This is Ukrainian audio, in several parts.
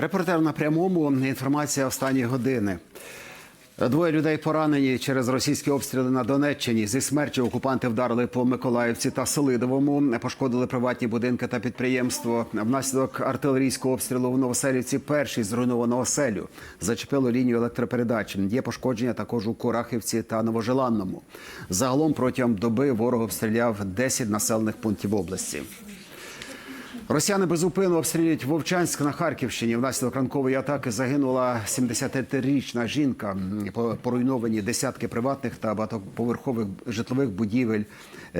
Репортер на прямому. Інформація останньої години. Двоє людей поранені через російські обстріли на Донеччині. Зі смертю окупанти вдарили по Миколаївці та Селидовому, пошкодили приватні будинки та підприємство. Внаслідок артилерійського обстрілу в Новоселівці перший зруйновано оселю. Зачепило лінію електропередач. Є пошкодження також у Курахівці та Новожеланному. Загалом протягом доби ворог обстріляв 10 населених пунктів області. Росіяни безупинно обстрілюють Вовчанськ на Харківщині. Внаслідок ранкової атаки загинула 73-річна жінка. Поруйновані десятки приватних та багатоповерхових житлових будівель.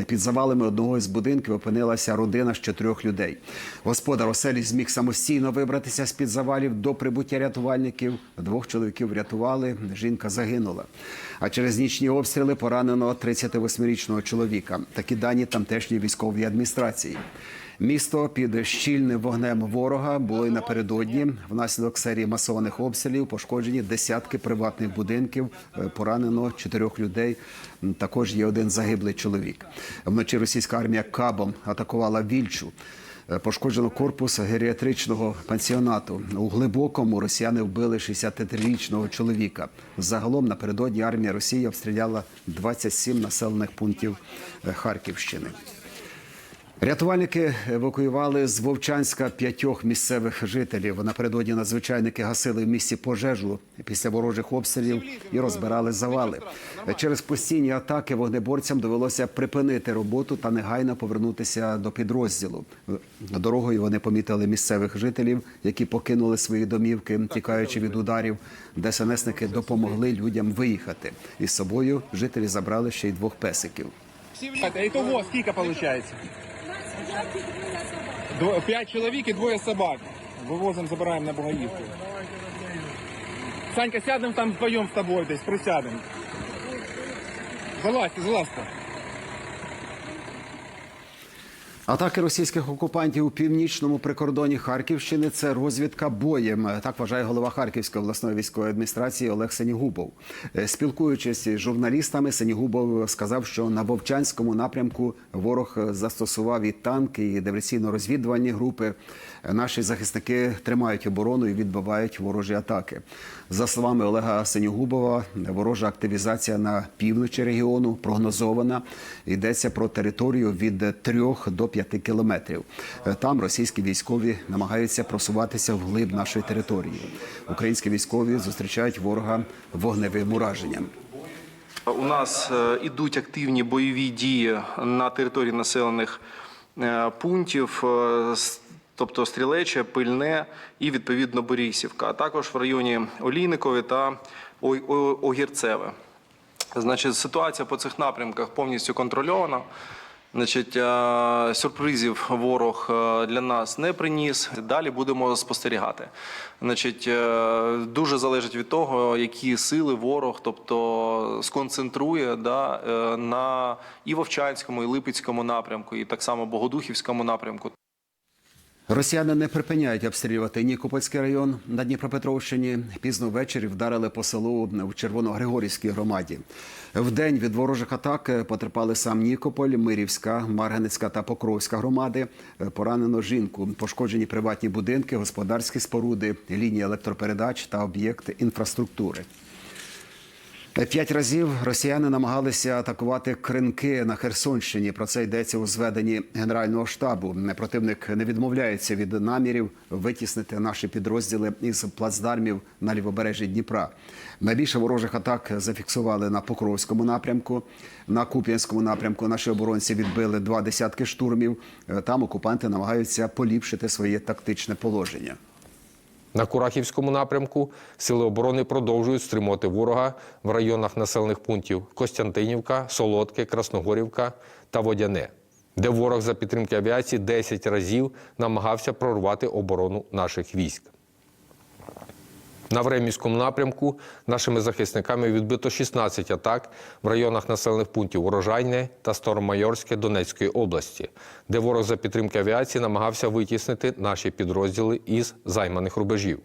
Під завалами одного із будинків опинилася родина з чотирьох людей. Господар оселі зміг самостійно вибратися з під завалів до прибуття рятувальників. Двох чоловіків врятували. Жінка загинула. А через нічні обстріли поранено 38-річного чоловіка. Такі дані тамтешньої військової адміністрації. Місто під щільним вогнем ворога було й напередодні. Внаслідок серії масованих обстрілів пошкоджені десятки приватних будинків. Е, Поранено чотирьох людей. Також є один загиблий чоловік. Вночі російська армія кабом атакувала Вільчу. Е, Пошкоджено корпус геріатричного пансіонату. У глибокому росіяни вбили 63-річного чоловіка. Загалом напередодні армія Росії обстріляла 27 населених пунктів е, Харківщини. Рятувальники евакуювали з Вовчанська п'ятьох місцевих жителів. Напередодні надзвичайники гасили в місті пожежу після ворожих обстрілів і розбирали завали. Через постійні атаки вогнеборцям довелося припинити роботу та негайно повернутися до підрозділу. Дорогою вони помітили місцевих жителів, які покинули свої домівки, тікаючи від ударів. ДСНСники допомогли людям виїхати. Із собою жителі забрали ще й двох песиків. Так, а итого скільки виходить? Дво- П'ять чоловік і двоє собак. Вивозимо, забираємо на Бугаївку. Санька, сядемо там вдвоєм з тобою десь, присядемо. Залазьте, залазьте. Атаки російських окупантів у північному прикордоні Харківщини це розвідка боєм. Так вважає голова Харківської обласної військової адміністрації Олег Сенігубов. Е, Спілкуючись із журналістами, Сенігубов сказав, що на Вовчанському напрямку ворог застосував і танки, і диверсійно-розвідувальні групи. Наші захисники тримають оборону і відбивають ворожі атаки. За словами Олега Сенігубова, ворожа активізація на півночі регіону прогнозована. Йдеться про територію від 3 до 5 кілометрів. Е, Там російські військові намагаються просуватися вглиб нашої території. Українські військові зустрічають ворога вогневим ураженням. У нас е, ідуть активні бойові дії на території населених е, пунктів, тобто Стрілече, Пильне і відповідно Борисівка, а також в районі Олійникові та Огірцеве. Значить, ситуація по цих напрямках повністю контрольована. Значить, е, сюрпризів ворог е, для нас не приніс. Далі будемо спостерігати. Значить, е, дуже залежить від того, які сили ворог, тобто сконцентрує да, на і Вовчанському, і Липецькому напрямку, і так само Богодухівському напрямку. Росіяни не припиняють обстрілювати Нікопольський район на Дніпропетровщині. Пізно ввечері вдарили по селу в Червоногригорівській громаді. Вдень від ворожих атак потерпали сам Нікополь, Мирівська, Марганецька та Покровська громади. Поранено жінку, пошкоджені приватні будинки, господарські споруди, лінії електропередач та об'єкти інфраструктури. П'ять разів росіяни намагалися атакувати кринки на Херсонщині. Про це йдеться у зведенні Генерального штабу. Противник не відмовляється від намірів витіснити наші підрозділи із плацдармів на лівобережжі Дніпра. Найбільше ворожих атак зафіксували на Покровському напрямку. На Куп'янському напрямку наші оборонці відбили два десятки штурмів. Там окупанти намагаються поліпшити своє тактичне положення. На Курахівському напрямку сили оборони продовжують стримувати ворога в районах населених пунктів Костянтинівка, Солодке, Красногорівка та Водяне, де ворог за підтримки авіації 10 разів намагався прорвати оборону наших військ. На Времівському напрямку нашими захисниками відбито 16 атак в районах населених пунктів Урожайне та Старомайорське Донецької області, де ворог за підтримки авіації намагався витіснити наші підрозділи із займаних рубежів.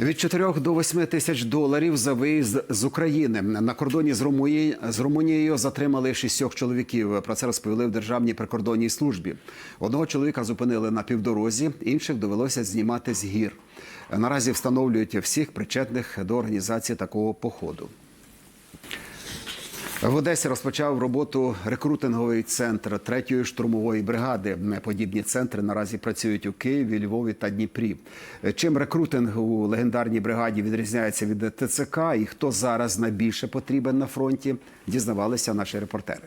Від 4 до 8 тисяч доларів за виїзд з України на кордоні з Румунією, з Румунією затримали шістьох чоловіків. Про це розповіли в державній прикордонній службі. Одного чоловіка зупинили на півдорозі, інших довелося знімати з гір. Наразі встановлюють всіх причетних до організації такого походу. В Одесі розпочав роботу рекрутинговий центр третьої штурмової бригади. Подібні центри наразі працюють у Києві, Львові та Дніпрі. Чим рекрутинг у легендарній бригаді відрізняється від ТЦК і хто зараз найбільше потрібен на фронті, дізнавалися наші репортери.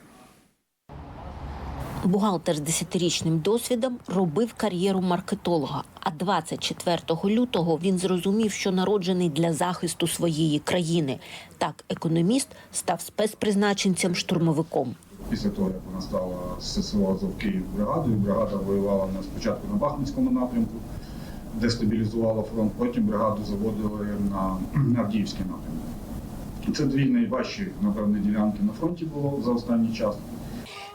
Бухгалтер з 10-річним досвідом робив кар'єру маркетолога. А 24 лютого він зрозумів, що народжений для захисту своєї країни. Так, економіст став спецпризначенцем штурмовиком. Після того, як вона стала ССО Азов Київ бригадою, бригада воювала на спочатку на Бахмутському напрямку, де стабілізувала фронт, потім бригаду заводили на Авдіївський напрямок. Це дві найважчі, напевне, ділянки на фронті було за останній час.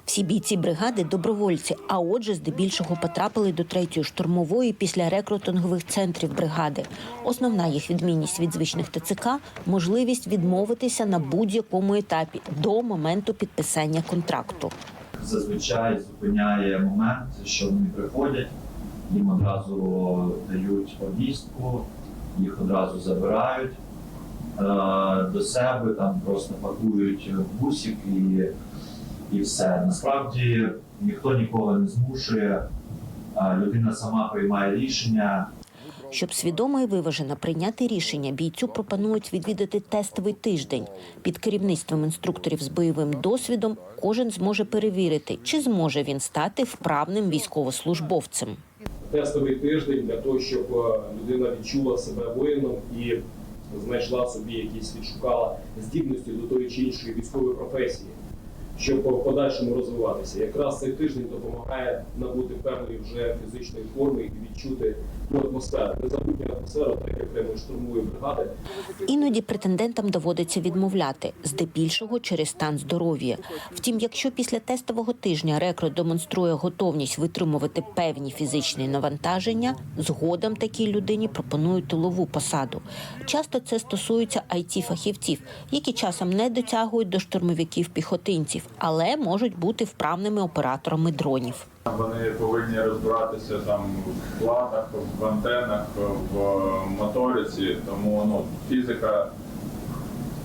Всі бійці бригади добровольці, а отже, здебільшого потрапили до третьої штурмової після рекрутингових центрів бригади. Основна їх відмінність від звичних ТЦК можливість відмовитися на будь-якому етапі до моменту підписання контракту. зазвичай зупиняє момент, що вони приходять, їм одразу дають повістку, їх одразу забирають е, до себе, там просто пакують бусик і, і все. Насправді ніхто нікого не змушує, людина сама приймає рішення. Щоб свідомо і виважено прийняти рішення, бійцю пропонують відвідати тестовий тиждень. Під керівництвом інструкторів з бойовим досвідом кожен зможе перевірити, чи зможе він стати вправним військовослужбовцем. тестовий тиждень для того, щоб е, людина відчула себе воїном і знайшла собі якісь відшукала здібності до тої чи іншої військової професії, щоб в подальшому розвиватися. Якраз цей тиждень допомагає набути певної вже фізичної форми і відчути ту атмосферу, незабутню атмосферу, як окремої штурмової бригади. Іноді претендентам доводиться відмовляти, здебільшого через стан здоров'я. Втім, якщо після тестового тижня рекрут демонструє готовність витримувати певні фізичні навантаження, згодом такій людині пропонують тилову посаду. Часто це стосується it фахівців які часом не дотягують до штурмовиків-піхотинців, але можуть бути вправними операторами дронів. Вони повинні розбиратися там в платах, в антенах, в моториці, тому ну, фізика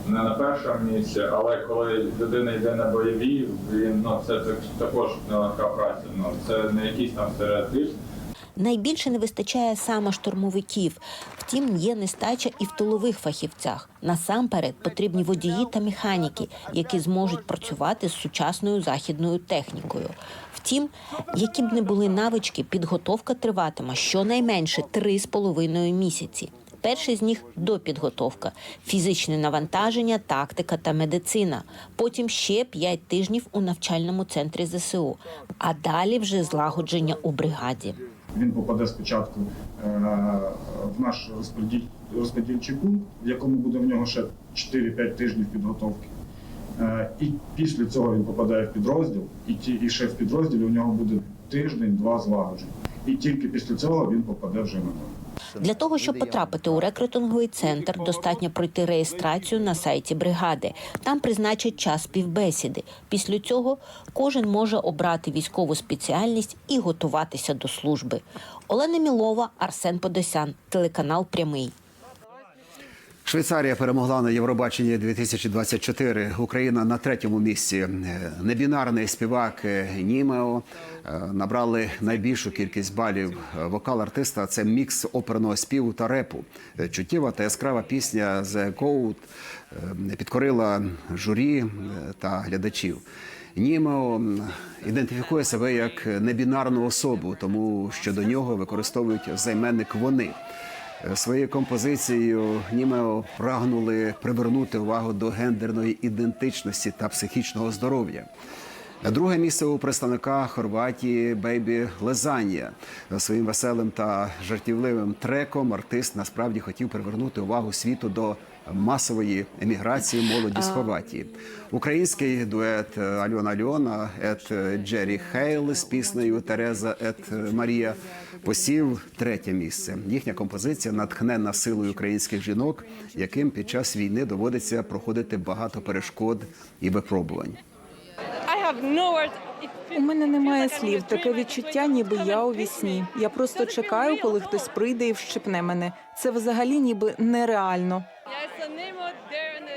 не на першому місці, але коли людина йде на бойові, він ну це так- також нелегка праця. Ну це не якийсь там стереотип. Найбільше не вистачає саме штурмовиків. Втім, є нестача і в тилових фахівцях. Насамперед потрібні водії та механіки, які зможуть працювати з сучасною західною технікою. Втім, які б не були навички, підготовка триватиме щонайменше три з половиною місяці. Перший з них допідготовка, фізичне навантаження, тактика та медицина. Потім ще п'ять тижнів у навчальному центрі ЗСУ, а далі вже злагодження у бригаді. Він попаде спочатку е, в наш розподільчий пункт, в якому буде в нього ще 4-5 тижнів підготовки. Е, І після цього він попадає в підрозділ, і, і ще в підрозділі у нього буде тиждень-два злагоджень. І тільки після цього він попаде вже на фронт. Для того, щоб потрапити у рекрутинговий центр, достатньо пройти реєстрацію на сайті бригади. Там призначать час співбесіди. Після цього кожен може обрати військову спеціальність і готуватися до служби. Олена Мілова, Арсен Подосян, телеканал Прямий. Швейцарія перемогла на Євробаченні 2024. Україна на третьому місці. Небінарний співак Німео е, набрали найбільшу кількість балів. Вокал артиста це мікс оперного співу та репу. Чуттєва та яскрава пісня «The Code» е, підкорила журі е, та глядачів. Німео ідентифікує себе як небінарну особу, тому що до нього використовують займенник вони. Е, Своєю композицією Німео прагнули привернути увагу до гендерної ідентичності та психічного здоров'я. Друге місце у представника Хорватії Бейбі Лезанія. Своїм веселим та жартівливим треком артист насправді хотів привернути увагу світу до масової еміграції молоді з Хорватії. Український дует Альона Альона ет Джері Хейл з піснею Тереза ет Марія посів третє місце. Їхня композиція натхненна силою українських жінок, яким під час війни доводиться проходити багато перешкод і випробувань. У мене немає слів. Таке відчуття, ніби я у вісні. Я просто чекаю, коли хтось прийде і вщипне мене. Це взагалі ніби нереально.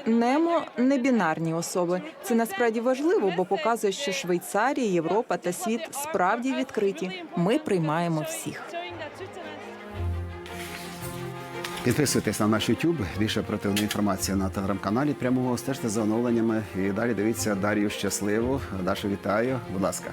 Немо не бінарні особи. Це насправді важливо, бо показує, що Швейцарія, Європа та світ справді відкриті. Ми приймаємо всіх. Підписуйтесь на наш YouTube. Більше оперативної інформації на телеграм-каналі. Прямого стежте за оновленнями. І далі дивіться Дар'ю щасливу. Дашу вітаю. Будь ласка.